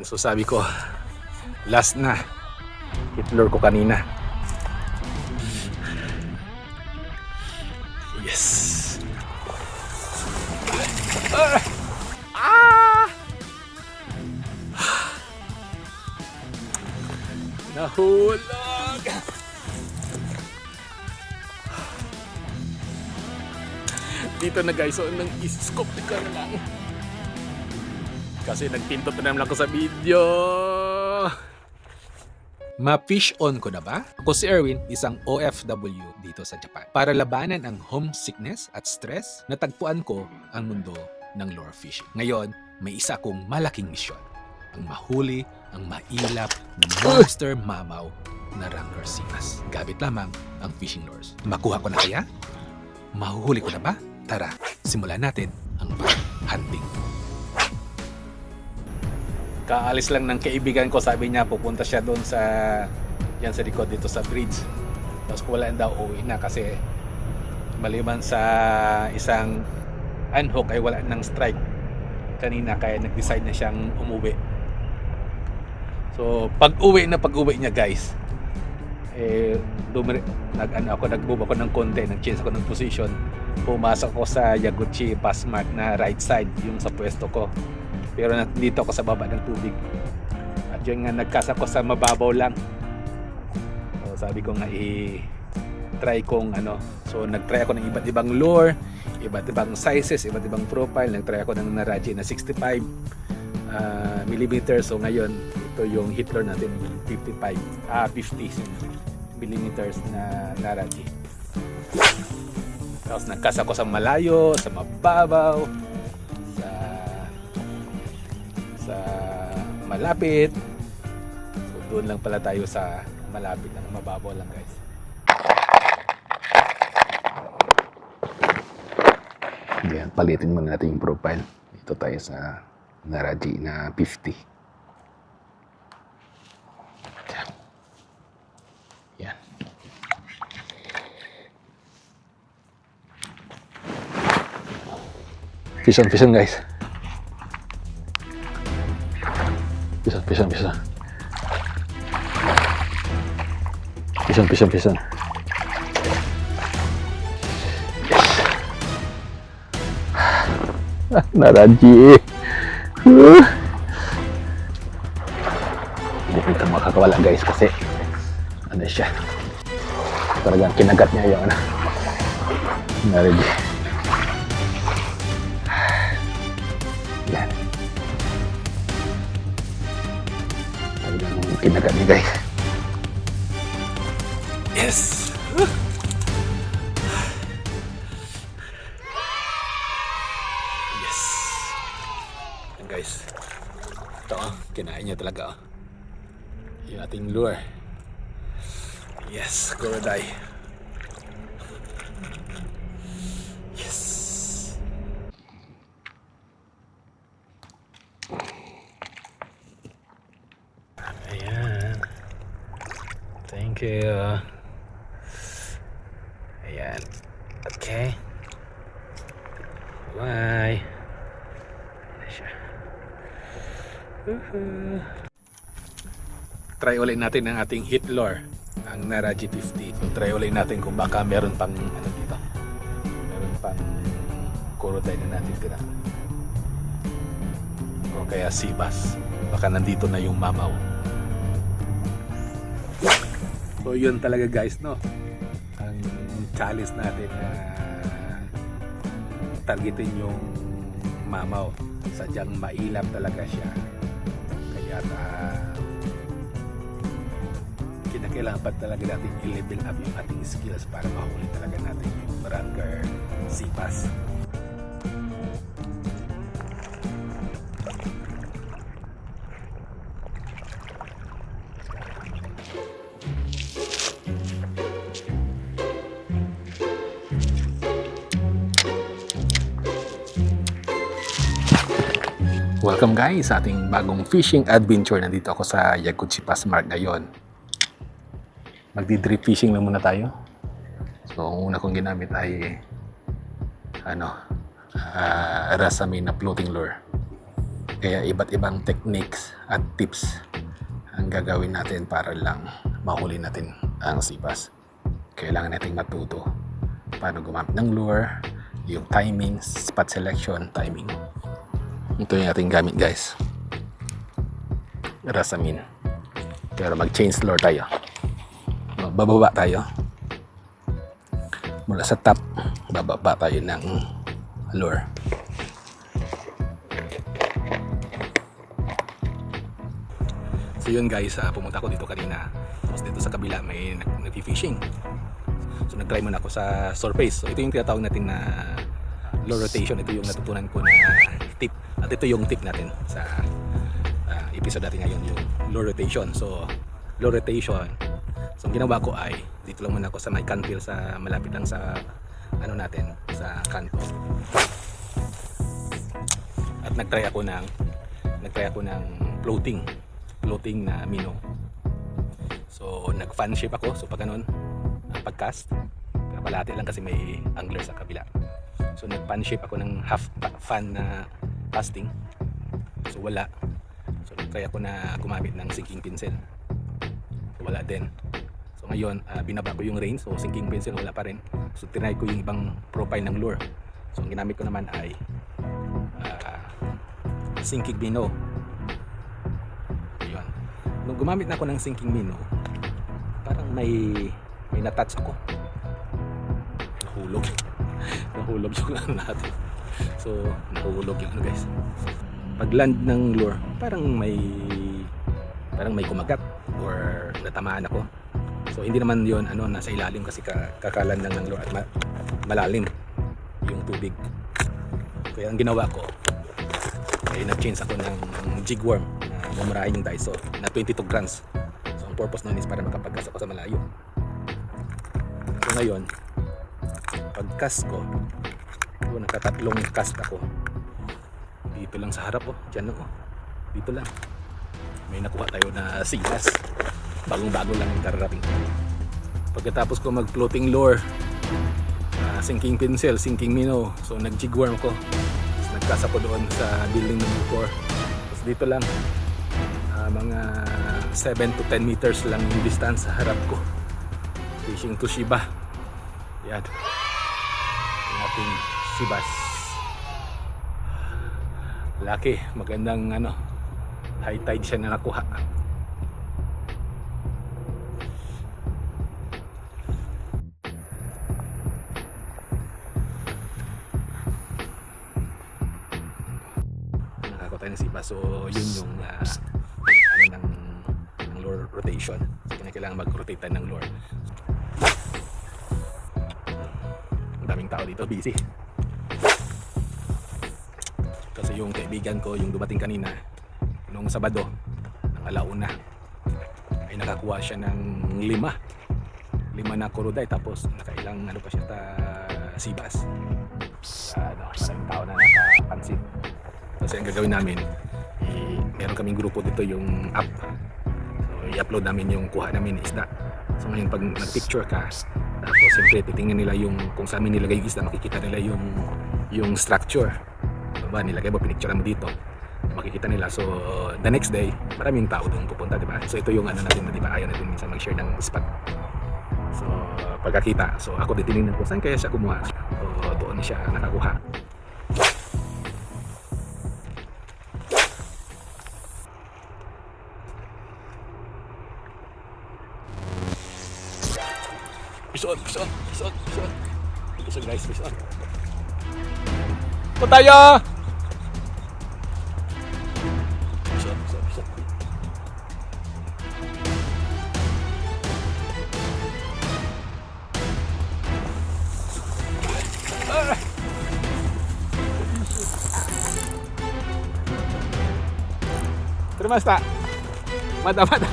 Yan, so sabi ko, last na. Hitler ko kanina. Yes. Ah! Ah! Nahulog! Dito na guys, so nang iscope ko na lang. Kasi nagpintot na naman ako sa video. Ma-fish on ko na ba? Ako si Erwin, isang OFW dito sa Japan. Para labanan ang homesickness at stress, natagpuan ko ang mundo ng lure fishing. Ngayon, may isa kong malaking misyon. Ang mahuli, ang mailap na monster mamaw na Ranger Simas. Gamit lamang ang fishing lures. Makuha ko na kaya? Mahuhuli ko na ba? Tara, simulan natin ang hunting. Kaalis lang ng kaibigan ko, sabi niya pupunta siya doon sa yan sa likod dito sa bridge. Tapos wala daw uwi na kasi maliban sa isang unhook ay wala ng strike kanina kaya nag-decide na siyang umuwi. So pag uwi na pag uwi niya guys eh dumire, nag ano ako nag-move ako ng konti, nag-change ako ng position. Pumasok ako sa Yaguchi Passmark na right side yung sa pwesto ko pero nandito ako sa baba ng tubig. At yun nga nagkas ako sa mababaw lang. So sabi ko nga i try kong ano. So nagtry ako ng iba't ibang lure iba't ibang sizes iba't ibang profile. Nagtry ako ng Naraji na 65 uh, millimeters. So ngayon ito yung hit lure natin 55 ah 50 millimeters na Naraji tapos nagkas ako sa malayo sa mababaw malapit. So, doon lang pala tayo sa malapit na mababaw lang guys. Yan, palitin muna natin yung profile. Dito tayo sa Naraji na 50. Yan. Yan. Fish on, fish on guys. Pisan, pisan, pisan. Pisan, pisan, pisan. Yes. Naraji. Uh. Hindi kita makakawala guys kasi ano siya. Talagang kinagat niya yung ano. Naraji. Guys. Yes! Yes! Yan guys. Ito oh, kinain niya talaga oh. Yung ating lure. Yes, Gorodai. Yes! Ayan. Thank you. Ayan. Okay. Bye. Ayan. Try ulit natin ang ating hit lure. Ang Nara G50. So, try ulit natin kung baka meron pang ano dito. Meron pang kuroday na natin tira. O kaya sibas. Baka nandito na yung mamaw. So yun talaga guys no. Ang challenge natin na targetin yung mamaw. Sadyang mailap talaga siya. Kaya na kinakailangan talaga natin i-level up yung ating skills para mahuli talaga natin yung Branker Sipas. Welcome guys sa ating bagong fishing adventure. Nandito ako sa Yaguchi Passmark ngayon. Magdi-drip fishing lang muna tayo. So, ang una kong ginamit ay ano, uh, Rasami na floating lure. Kaya iba't ibang techniques at tips ang gagawin natin para lang mahuli natin ang sibas. Kailangan nating matuto paano gumamit ng lure, yung timing, spot selection, timing. Ito yung ating gamit guys. Rasamin. Pero mag-change lure tayo. Bababa tayo. Mula sa top, bababa tayo ng lure. So yun guys, ah, pumunta ako dito kanina. Tapos dito sa kabila may nag- nag-fishing. So nag-try muna ako sa surface. So ito yung tinatawag natin na low rotation. Ito yung natutunan ko na. At ito yung tip natin sa ah, episode natin ngayon, yung low rotation. So low rotation. So ang ginawa ko ay dito lang muna ako sa may cantil sa malapit lang sa ano natin sa kanto. At nag-try ako ng nag-try ako ng floating floating na minnow. So, nag-fan shape ako. So, pag ganun, ah, pag-cast, kalahati lang kasi may angler sa kabila. So, nag-fan shape ako ng half fan na casting. So, wala. So, nag-try ako na gumamit ng sinking pencil. So, wala din. So, ngayon, ah, binaba ko yung range. So, sinking pencil, wala pa rin. So, tinry ko yung ibang profile ng lure. So, ang ginamit ko naman ay ah, sinking minnow yun. Nung gumamit na ako ng sinking minnow, parang may may natouch ako. Nahulog. nahulog yung natin. So, nahulog yung ano guys. Pag land ng lure, parang may parang may kumagat or natamaan ako. So, hindi naman yon ano, nasa ilalim kasi ka, kakalan lang ng lure at ma- malalim yung tubig. Kaya ang ginawa ko, ay nag-change ako ng jig worm na mumurahin yung Daiso na 22 grams. So ang purpose nun is para makapag-cast ako sa malayo. So ngayon, pag-cast ko, oh, nakatatlong cast ako. Dito lang sa harap oh, dyan oh. Dito lang. May nakuha tayo na silas. Bagong-bago lang yung kararating. Pagkatapos ko mag-floating lure, ah, sinking pencil, sinking minnow. So nag-jig worm ko. Tapos nagkasa ko doon sa building number 4. Tapos dito lang, ah, mga 7 to 10 meters lang yung distance sa harap ko. Fishing to Shiba. Yan. Yung ating Shibas. Laki, magandang ano, high tide siya na nakuha. Nakakuha tayo ng Shiba. So, yun yung ah, ano ng, ng lure rotation. So, kailangan mag-rotate ng lure. Daming tao dito, busy. Kasi yung kaibigan ko, yung dumating kanina, nung Sabado, ng alauna, ay nakakuha siya ng lima. Lima na kuruday, tapos nakailang ano pa siya ta sibas. Ano, maraming tao na nakapansin. Kasi ang gagawin namin, eh, meron kaming grupo dito yung app. So, i-upload namin yung kuha namin isda. So ngayon pag nag-picture ka, tapos siyempre titingnan nila yung kung saan nilagay yung isda, makikita nila yung yung structure. Diba? Nilagay mo, pinicture mo dito. Makikita nila. So the next day, maraming tao doon pupunta, di ba? So ito yung ano natin, di ba? Ayaw natin minsan mag-share ng spot. So pagkakita, so ako titingnan ko, saan kaya siya kumuha? So doon siya nakakuha. Pison, pison, pison, pison. Pison guys, pison. Ito ました。まだまだ。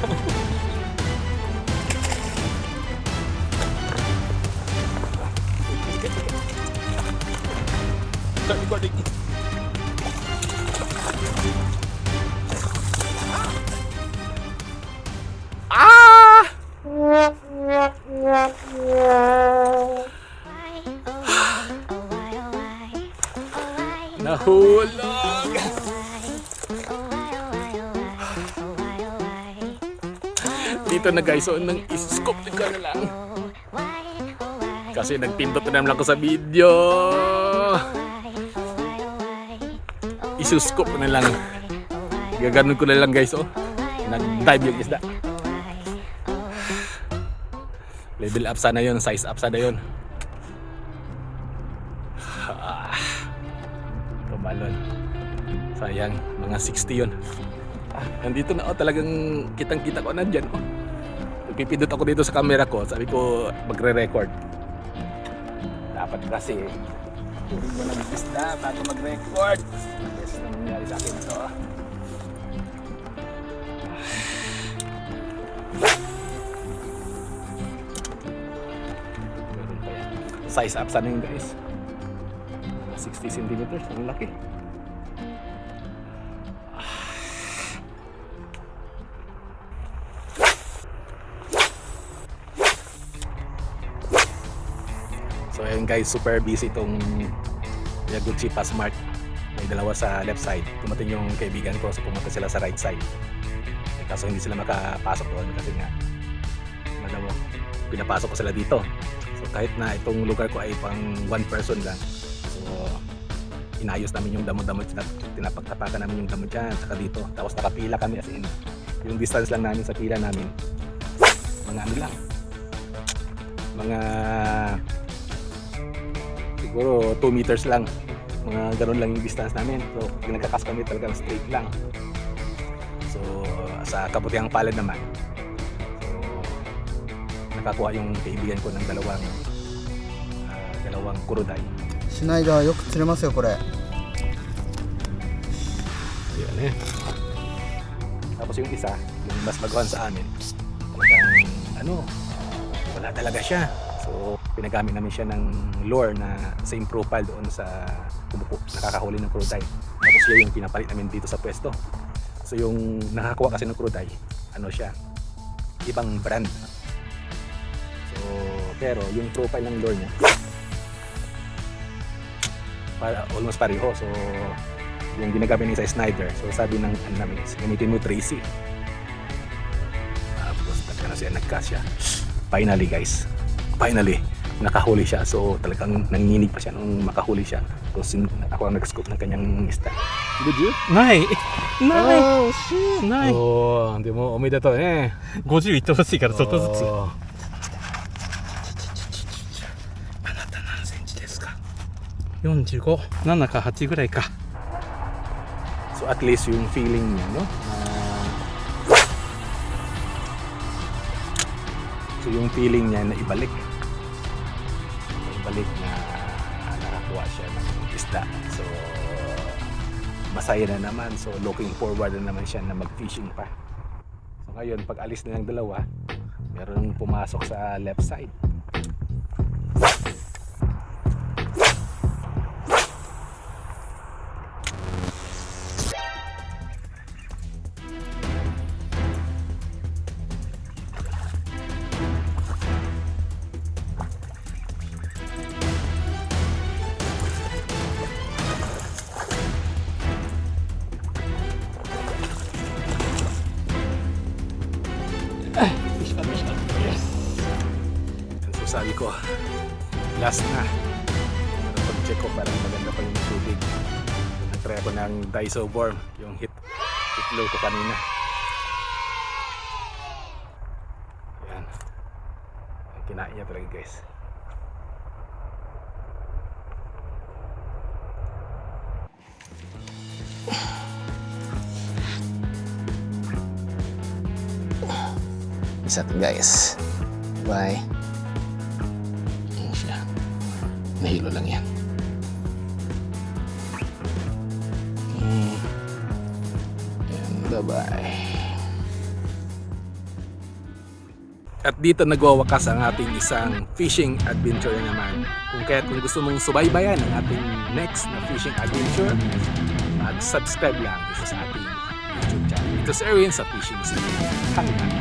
Na guys, so nang iscope ko na lang. Kasi nagpindot na naman ako sa video. Isuscope ko na lang. Gaganon ko na lang guys, oh. Nag-dive yung isda. Level up sana yon, size up sana yon. Tumalon. Sayang, mga 60 yon. Ah, nandito na oh, talagang kitang-kita ko na dyan. Oh. Nagpipindot ako dito sa camera ko. Sabi ko, magre-record. Dapat kasi, turi mo ng isda bago mag-record. Yes, nangyari sa akin ito. Size up sana yun guys. 60 centimeters, ang laki. Guys, super busy itong Yaguchi Passmart. May dalawa sa left side. Tumating yung kaibigan ko, so pumunta sila sa right side. Eh, Kaso hindi sila makapasok doon kasi nga madamo. Pinapasok ko sila dito. So kahit na itong lugar ko ay pang one person lang. So inayos namin yung damo-damo, tinap- tinapagtapakan namin yung damo dyan, saka dito. Tapos nakapila kami as in. Yung distance lang namin sa pila namin. Mga ano lang. Mga siguro 2 meters lang. Mga ganun lang yung distance namin. So, pag nagkakas kami talagang straight lang. So, sa kabutihang palad naman. So, nakakuha yung kaibigan ko ng dalawang ah, dalawang kuruday. シュナイダーよく釣れますよこれ Yun eh. Tapos yung isa, yung mas baguhan sa amin, talagang ano, wala talaga siya. So, pinagamit namin siya ng lure na same profile doon sa kumupo, nakakahuli ng cruday. Tapos yun yung pinapalit namin dito sa pwesto. So, yung nakakuha kasi ng cruday, ano siya, ibang brand. So, pero yung profile ng lure niya, para, almost pareho. So, yung ginagamit niya sa Snyder. So sabi ng ano namin, gamitin mo Tracy. Tapos talaga na siya nagkasya. Finally guys, finally, nakahuli siya. So talagang nanginginig pa siya nung makahuli siya. So sin- ako ang nag-scoop ng kanyang isda. Did you? ないないあー惜しいない Oh, hindi mo umida to eh. 50いってほしいからちょっとずつ Oh. あなた何センチですか457か8ぐらいか So at least yung feeling niya, no? Na- yung feeling niya na ibalik. Ibalik na nakakuha siya ng isda. So masaya na naman. So looking forward na naman siya na mag-fishing pa. So ngayon, pag alis na ng dalawa, meron pumasok sa left side. Ako ng Daiso worm, yung hit, hit ko kanina. Yan. Ang kinain niya talaga guys. Isa guys. Bye. Ayan siya. Nahilo lang yan. Bye-bye. At dito nagwawakas ang ating isang fishing adventure na naman. Kung kaya kung gusto mong subaybayan ang ating next na fishing adventure, mag-subscribe lang dito sa ating YouTube channel. Ito si Erwin sa Fishing City. Hanggang